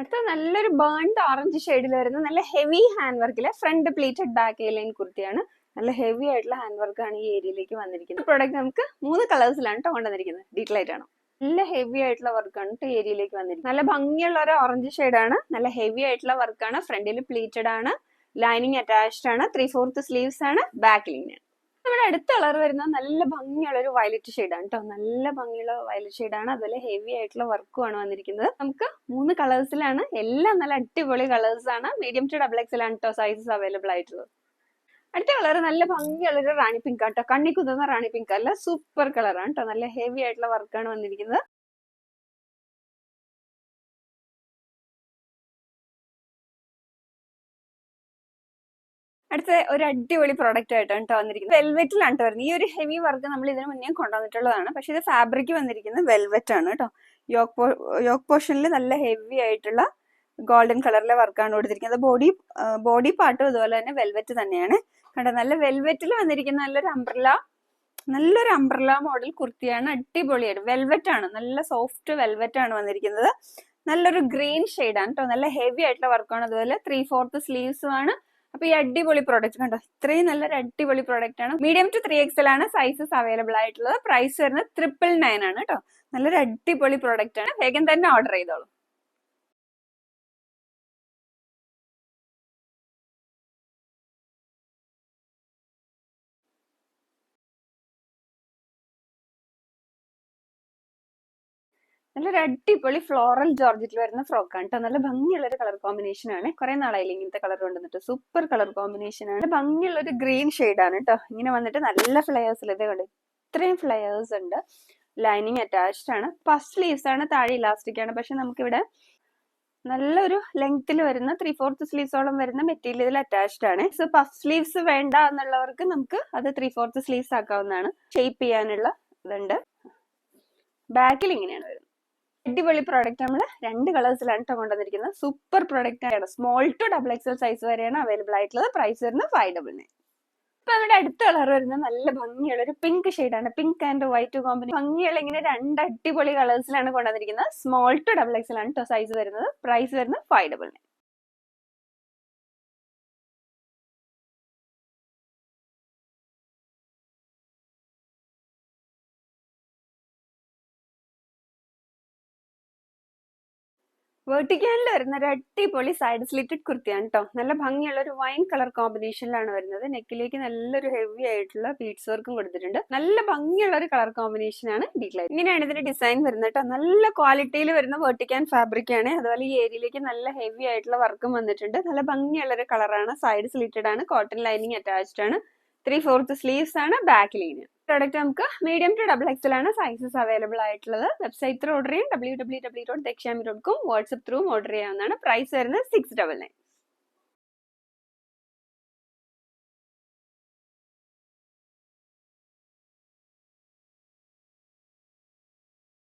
അടുത്ത നല്ലൊരു burned orange ഷെയ്ഡിൽ വരുന്ന നല്ല ഹെവി ഹാൻഡ് വർക്കിലെ ഫ്രണ്ട് പ്ലീറ്റഡ് ബാക്ക് ലൈൻ കുർത്തിയാണ്. നല്ല ഹെവി ആയിട്ടുള്ള ഹാൻഡ് വർക്കാണ് ഈ ഏരിയയിലേക്ക് വന്നിരിക്കുന്നത്. പ്രോഡക്റ്റ് നമുക്ക് മൂന്ന് കളേഴ്സിലാണ് കേട്ടോ കൊണ്ടുവന്നിരിക്കുന്നത്. ഡീറ്റെയിൽ ആയിട്ടാണ് നല്ല ഹെവി ആയിട്ടുള്ള വർക്കാണ് കേട്ടോ ഏരിയയിലേക്ക് വന്നിരിക്കുന്നത്. നല്ല ഭംഗിയുള്ള ഒരു ഓറഞ്ച് ഷെയ്ഡാണ് നല്ല ഹെവി ആയിട്ടുള്ള വർക്കാണ് ഫ്രണ്ടിൽ പ്ലീറ്റഡ് ആണ്. ലൈനിങ് അറ്റാച്ച്ഡ് ആണ്. ത്രീ ഫോർത്ത് സ്ലീവ്സ് ആണ് ബാക്ക് ലൈൻ നമ്മുടെ അടുത്ത കളർ വരുന്നത് നല്ല ഭംഗിയുള്ള ഒരു വയലറ്റ് ഷെയ്ഡാണ് കേട്ടോ നല്ല ഭംഗിയുള്ള വയലറ്റ് ഷെയ്ഡാണ് അതുപോലെ ഹെവി ആയിട്ടുള്ള വർക്കും ആണ് വന്നിരിക്കുന്നത്. നമുക്ക് മൂന്ന് കളേഴ്സിലാണ് എല്ലാം നല്ല അടിപൊളി കളേഴ്സ് ആണ്. മീഡിയം ടു ഡബിൾ എക്സൽ ആണ് കേട്ടോ സൈസസ് അവൈലബിൾ ആയിട്ടുള്ളത്. അടുത്ത കളർ നല്ല ഭംഗിയുള്ള ഒരു റാണി പിങ്ക് കേട്ടോ കണ്ണി കുതുന്ന റാണി പിങ്ക് അല്ല സൂപ്പർ കളറാണ് കേട്ടോ നല്ല ഹെവി ആയിട്ടുള്ള വർക്കാണ് വന്നിരിക്കുന്നത്. അടുത്ത ഒരു അടിപൊളി പ്രോഡക്റ്റ് ആയിട്ടാണ് കേട്ടോ വന്നിരിക്കുന്നത്. വെൽവെറ്റിലാണ് കേട്ടോ വരുന്നത്. ഈ ഒരു ഹെവി വർക്ക് നമ്മൾ ഇതിന് മുന്നേ കൊണ്ടുവന്നിട്ടുള്ളതാണ്. പക്ഷെ ഇത് ഫാബ്രിക് വന്നിരിക്കുന്നത് വെൽവെറ്റ് ആണ് കേട്ടോ യോക്ക് യോക്ക് പോർഷനിൽ നല്ല ഹെവി ആയിട്ടുള്ള ഗോൾഡൻ കളറിലെ വർക്കാണ് കൊടുത്തിരിക്കുന്നത്. ബോഡി ബോഡി പാർട്ടും അതുപോലെ തന്നെ വെൽവെറ്റ് തന്നെയാണ്. കണ്ടോ? നല്ല വെൽവെറ്റിൽ വന്നിരിക്കുന്ന നല്ലൊരു അംബ്രല നല്ലൊരു അംബ്രല മോഡൽ കുർത്തിയാണ്. അടിപൊളിയായിട്ട്. വെൽവെറ്റ് ആണ് നല്ല സോഫ്റ്റ് വെൽവെറ്റ് ആണ് വന്നിരിക്കുന്നത്. നല്ലൊരു ഗ്രീൻ ഷെയ്ഡാണ് കേട്ടോ നല്ല ഹെവി ആയിട്ടുള്ള വർക്കാണ് അതുപോലെ ത്രീ ഫോർത്ത് സ്ലീവ്സും ആണ്. അപ്പൊ ഈ അടിപൊളി പ്രോഡക്റ്റ് കണ്ടോ? ഇത്രയും നല്ലൊരു അടിപൊളി പ്രോഡക്റ്റ് ആണ്. മീഡിയം ടു ത്രീ എക്സൽ ആണ് സൈസസ് അവൈലബിൾ ആയിട്ടുള്ളത്. പ്രൈസ് വരുന്നത് ട്രിപ്പിൾ നയൻ ആണ് കേട്ടോ. നല്ലൊരു അടിപൊളി പ്രോഡക്റ്റ് ആണ്. വേഗം തന്നെ ഓർഡർ ചെയ്തോളൂ. നല്ലൊരു അടിപൊളി ഫ്ലോറൽ ജോർജറ്റിൽ വരുന്ന ഫ്രോക്ക് ആണ് കേട്ടോ. നല്ല ഭംഗിയുള്ള ഒരു കളർ കോമ്പിനേഷൻ ആണ്. കുറെ നാളായില്ല ഇങ്ങനത്തെ കളർ കൊണ്ടുവന്നിട്ട്. സൂപ്പർ കളർ കോമ്പിനേഷൻ ആണ്. ഭംഗിയുള്ള ഒരു ഗ്രീൻ ആണ് കേട്ടോ. ഇങ്ങനെ വന്നിട്ട് നല്ല ഫ്ലയേഴ്സിൽ ഇതേ കണ്ട്? ഇത്രയും ഫ്ലയേഴ്സ് ഉണ്ട്. ലൈനിങ് അറ്റാച്ച്ഡ് ആണ്. ഫസ്റ്റ് സ്ലീവ്സ് ആണ് താഴെ ഇലാസ്റ്റിക് ആണ്. പക്ഷെ നമുക്കിവിടെ നല്ലൊരു ലെങ്ത്തിൽ വരുന്ന ത്രീ ഫോർത്ത് സ്ലീവ്സോളം വരുന്ന മെറ്റീരിയൽ ഇതിൽ അറ്റാച്ച്ഡ് ആണ്. സോ പഫ് സ്ലീവ്സ് വേണ്ട എന്നുള്ളവർക്ക് നമുക്ക് അത് ത്രീ ഫോർത്ത് സ്ലീവ്സ് ആക്കാവുന്നതാണ്. ഷേപ്പ് ചെയ്യാനുള്ള ഇതുണ്ട്. ബാക്കിൽ ഇങ്ങനെയാണ് വരുന്നത്. അടിപൊളി പ്രോഡക്റ്റ് നമ്മൾ രണ്ട് കളേഴ്സിലാണ് കേട്ടോ കൊണ്ടുവന്നിരിക്കുന്നത്. സൂപ്പർ പ്രോഡക്റ്റ് ആണ്. Small to double XL size വരെയാണ് അവൈലബിൾ ആയിട്ടുള്ളത്. പ്രൈസ് വരുന്നത് ഫൈവ് ഡബിൾ നയൻ ഇപ്പൊ നമ്മുടെ അടുത്ത കളർ വരുന്ന നല്ല ഭംഗിയുള്ള ഒരു പിങ്ക് ആണ്. പിങ്ക് ആൻഡ് വൈറ്റ് കോമ്പിനേഷൻ ഭംഗിയുള്ള ഇങ്ങനെ രണ്ട് അടിപൊളി കളേഴ്സിലാണ് കൊണ്ടുവന്നിരിക്കുന്നത്. സ്മോൾ ടു ഡബിൾ എക്സൽ ആണ് സൈസ് വരുന്നത്. പ്രൈസ് വരുന്നത് ഫൈവ് ഡബിൾ നയൻ വെർട്ടിക്കാനിൽ വരുന്ന ഒരു അടിപൊളി സൈഡ് സ്ലിറ്റഡ് കുർത്തിയാണ് കേട്ടോ നല്ല ഭംഗിയുള്ള ഒരു വൈൻ കളർ കോമ്പിനേഷനിലാണ് വരുന്നത്. നെക്കിലേക്ക് നല്ലൊരു ഹെവി ആയിട്ടുള്ള ബീഡ്സ് വർക്കും കൊടുത്തിട്ടുണ്ട്. നല്ല ഭംഗിയുള്ള ഒരു കളർ കോമ്പിനേഷൻ ആണ് ഡീറ്റെയിൽ ഇങ്ങനെയാണ് ഇതിന്റെ ഡിസൈൻ വരുന്നത് കേട്ടോ നല്ല ക്വാളിറ്റിയിൽ വരുന്ന വെർട്ടിക്കാൻ ഫാബ്രിക് ആണ്. അതുപോലെ ഈ ഏരിയയിലേക്ക് നല്ല ഹെവി ആയിട്ടുള്ള വർക്കും വന്നിട്ടുണ്ട്. നല്ല ഭംഗിയുള്ള ഒരു കളറാണ് സൈഡ് സ്ലിറ്റഡ് ആണ്. കോട്ടൺ ലൈനിങ് അറ്റാച്ച്ഡ് ആണ്. ത്രീ ഫോർത്ത് സ്ലീവ്സ് ആണ്. ബാക്ക് ലൈന് പ്രോഡക്റ്റ് നമുക്ക് മീഡിയം ടു ഡബിൾ എക്സൽ ആണ് സൈസസ് അവൈലബിൾ ആയിട്ടുള്ളത്. വെബ്സൈറ്റ് ത്രൂ ഓർഡർ ചെയ്യാം. W W W dot Dakshami dot com WhatsApp through order ചെയ്യാവുന്നതാണ്. പ്രൈസ് വരുന്നത് six double nine